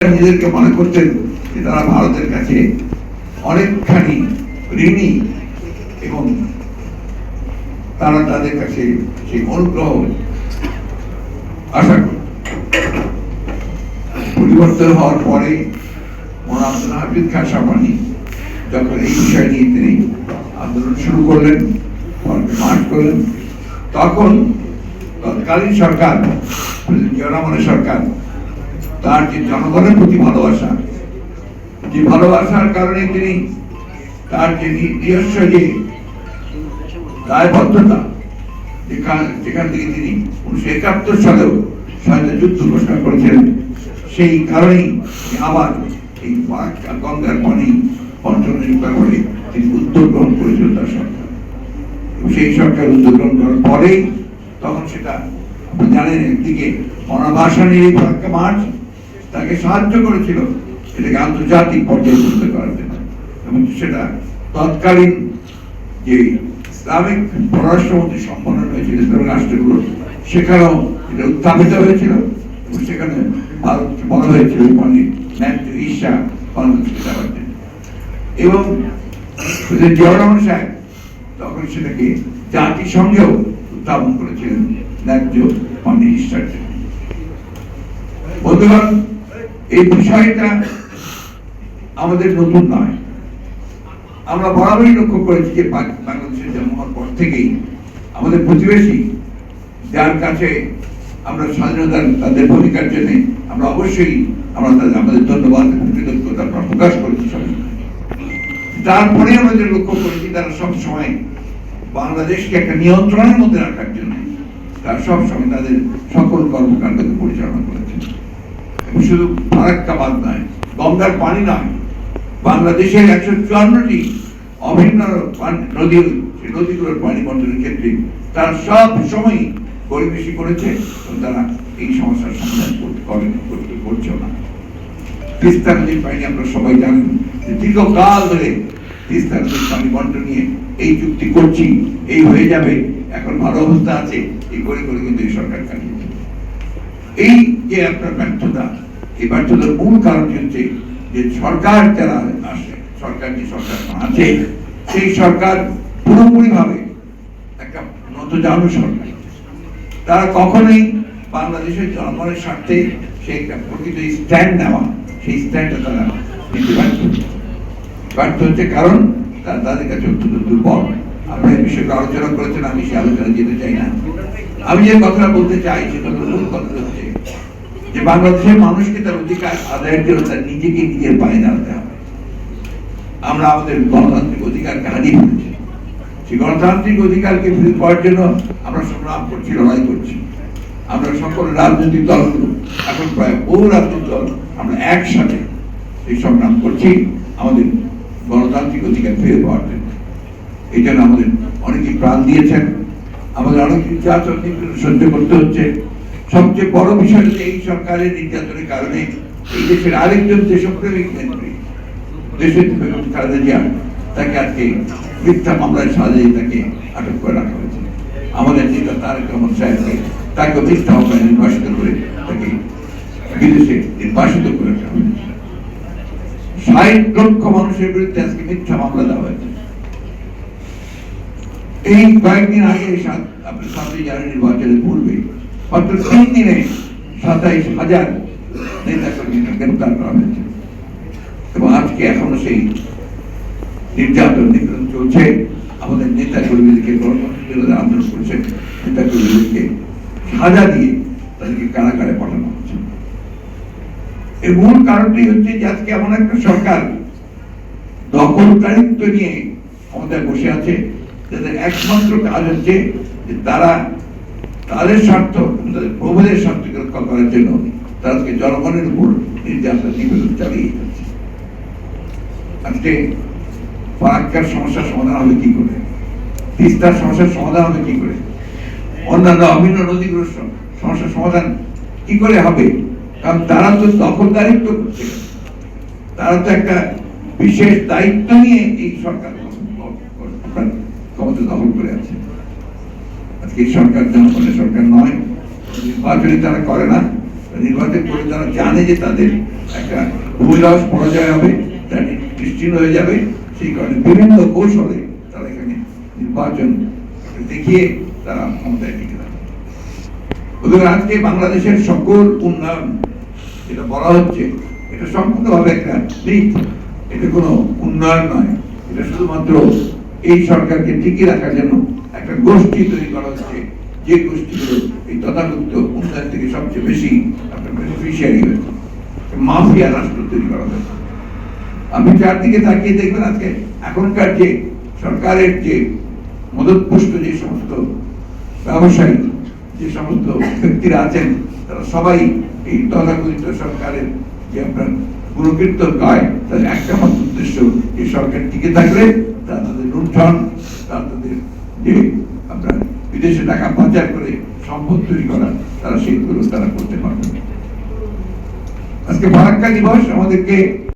নিজেদেরকে মনে করতেন যে তারা ভারতের কাছে অনেকখানি ঋণী এবং তারা তাদের কাছে সেই অনুগ্রহ আশা পরিবর্তন হওয়ার পরে মোহাম্মদ আব্দুল হাফিজ খান সামানি যখন এই বিষয় নিয়ে তিনি আন্দোলন শুরু করলেন মাঠ করলেন, তখন তৎকালীন সরকার জিয়া সরকার তার যে জনগণের প্রতি ভালোবাসা, যে ভালোবাসার কারণে তিনি তার যে নিজস্ব যে দায়বদ্ধতা, যেখান থেকে তিনি উনিশশো একাত্তর সালেও স্বাধীনতা যুদ্ধ ঘোষণা করেছিলেন, সেই কারণেই আবার এই গঙ্গার পানি বন্টনের ব্যাপারে তিনি উদ্যোগ গ্রহণ করেছিল তার সরকার। সেই সরকার উদ্যোগ গ্রহণ করার পরেই তখন সেটা, আপনি জানেন, একদিকে অনাবাসনের এই ফারাক্কা মার্চ তাকে সাহায্য করেছিল এটাকে আন্তর্জাতিক পর্যায়ে করার জন্য। এবং সেটা তৎকালীন যে ইসলামিক পররাষ্ট্রমন্ত্রী সম্পন্ন হয়েছিল রাষ্ট্রগুলো, সেখানেও এটা উত্থাপিত হয়েছিল এবং সেখানে ভারতকে বলা হয়েছিল জন্য। এবং সাহেব তখন সেটাকে জাতিসংঘেও উত্থাপন করেছিলেন ন্যায্য ঈর্ষার জন্য। বন্ধুগণ এই বিষয়টা আমাদের নতুন নয়। আমরা বরাবরই লক্ষ্য করেছি যে বাংলাদেশের জন্ম হওয়ার পর থেকেই আমাদের প্রতিবেশী, যার কাছে আমরা স্বাধীনতার তাদের ভূমিকার জন্য আমরা অবশ্যই আমরা তাদের আমাদের ধন্যবাদ, কৃতজ্ঞতা আমরা প্রকাশ করেছি সবাই। তারপরে আমাদের লক্ষ্য করেছি তারা সব সময় বাংলাদেশকে একটা নিয়ন্ত্রণের মধ্যে রাখার জন্য তারা সব সময় তাদের সকল কর্মকাণ্ডকে পরিচালনা করেছেন। শুধু ফারাক্কাবাদ নয় গঙ্গার পানি নয় বাংলাদেশের একশো চুয়ান্নটি অভিন্ন নদী নদীগুলোর পানি বন্টনের ক্ষেত্রে তারা সব সময় পরিবেশী করেছে তারা এই সমস্যার সমাধান করতে করছেও না তিস্তা নদীর পানি আমরা সবাই জানেন যে দীর্ঘকাল ধরে তিস্তা নদীর পানি বন্টন নিয়ে এই চুক্তি করছি, এই হয়ে যাবে, এখন ভালো অবস্থা আছে, এই করে করে কিন্তু এই সরকার কাটিয়েছে এই যে আপনার ব্যর্থতা, এই ব্যর্থতার মূল কারণ হচ্ছে যে সরকার যারা আসে, সরকার যে সরকার আছে, সেই সরকার পুরোপুরি ভাবে একটা নতজানু সরকার তারা কখনোই বাংলাদেশের জনগণের স্বার্থে সেই একটা প্রকৃত স্ট্যান্ড নেওয়া, সেই স্ট্যান্ডটা তারা নিতে হচ্ছে। ব্যর্থ হচ্ছে কারণ তারা তাদের কাছে অত্যন্ত দুর্বল আপনারা এই বিষয়টা আলোচনা করেছেন, আমি সে আলোচনা যেতে চাই না। আমি যে কথাটা বলতে চাই, সেটা মূল কথা হচ্ছে যে বাংলাদেশের মানুষকে তার অধিকার আদায়ের জন্য তার নিজেকে নিজের পায়ে দাঁড়াতে হবে। আমরা আমাদের গণতান্ত্রিক অধিকারকে হারিয়ে ফেলেছি সেই গণতান্ত্রিক অধিকারকে ফিরে পাওয়ার জন্য আমরা সংগ্রাম করছি, লড়াই করছি। আমরা সকল রাজনৈতিক দলগুলো এখন প্রায় বহু রাজনৈতিক দল আমরা একসাথে এই সংগ্রাম করছি। আমাদের গণতান্ত্রিক অধিকার ফিরে পাওয়ার জন্য। এই জন্য আমাদের অনেকেই প্রাণ দিয়েছেন। আমাদের অনেক নির্যাতন সহ্য করতে হচ্ছে। সবচেয়ে বড় বিষয় হচ্ছে এই সরকারের নির্যাতনের কারণে এই দেশের আরেকজন দেশপ্রেমিক নেত্রী, দেশের খালেদা জিয়া, তাকে আজকে মিথ্যা মামলায় সাজিয়ে তাকে আটক করে রাখা হয়েছে। আমাদের নেতা তারেক রহমান সাহেবকে তাকে মিথ্যা মামলায় নির্বাসিত করে তাকে বিদেশে নির্বাসিত করে রাখা হয়েছে। ষাট লক্ষ মানুষের বিরুদ্ধে আজকে মিথ্যা মামলা দেওয়া হয়েছে। এই কয়েকদিন আগে আপনার সাতই জানুয়ারি নির্বাচনের পূর্বে, মাত্র তিন দিনে সাতাইশ হাজার গ্রেপ্তার করা হয়েছে। এবং আজকে এখনও সেই নির্যাতন চলছে। আমাদের নেতা কর্মীদেরকে আন্দোলন করছে। নেতা কর্মীদেরকে সাজা দিয়ে তাদেরকে কারাগারে পাঠানো হচ্ছে। এর মূল কারণটি হচ্ছে যে আজকে এমন একটা সরকার দখলদারিত্ব নিয়ে ক্ষমতায় বসে আছে। যাদের একমাত্র কাজ হচ্ছে যে তারা তাদের স্বার্থ, তাদের প্রভুদের স্বার্থকে রক্ষা করার জন্য তাদেরকে জনগণের উপর নির্যাতন নিবেদন চালিয়ে যাচ্ছে। আজকে ফারাক্কার সমস্যার সমাধান হবে কি করে? তিস্তার সমস্যার সমাধান হবে কি করে? অন্যান্য অভিন্ন নদীগুলোর সমস্যার সমাধান কি করে হবে? কারণ তারা তো দখলদারিত্ব করছে। তারা তো একটা বিশেষ দায়িত্ব নিয়ে এই সরকার ক্ষমতা দখল করে আছে। আজকে এই সরকার জনগণের সরকার নয়, নির্বাচনী তারা করে না, নির্বাচন করে তারা জানে যে তাদের একটা ভূমিদস পরাজয় হবে, তারা নিশ্চিন্ন হয়ে যাবে। সেই কারণে বিভিন্ন কৌশলে তারা এখানে নির্বাচন দেখিয়ে তারা ক্ষমতায় টিকে থাকে। আজকে বাংলাদেশের সকল উন্নয়ন যেটা বলা হচ্ছে, এটা সম্পূর্ণভাবে একটা মিথ। এটা কোনো উন্নয়ন নয়। এটা শুধুমাত্র এই সরকারকে টিকিয়ে রাখার জন্য একটা গোষ্ঠী তৈরি করা হচ্ছে। যে গোষ্ঠীগুলো এই তথাকথিত উন্নয়ন থেকে সবচেয়ে বেশি আপনার বেনিফিশিয়ারি হয়েছে। মাফিয়া রাষ্ট্র তৈরি করা হয়েছে। আপনি চারদিকে তাকিয়ে দেখবেন আজকে এখনকার যে সরকারের যে মদতপুষ্ট যে সমস্ত ব্যবসায়ী, যে সমস্ত ব্যক্তিরা আছেন, তারা সবাই এই তথাকথিত সরকারের যে আপনার গুণকীর্তন গায় তাদের একটা মাত্র উদ্দেশ্য, এই সরকার টিকে থাকলে তারা তাদের লুণ্ঠন, তারা তাদের যে আপনার বিদেশে টাকা পাচার করে সম্পদ তৈরি করা তারা সেইগুলো তারা করতে পারবে আজকে ফারাক্কা দিবস আমাদেরকে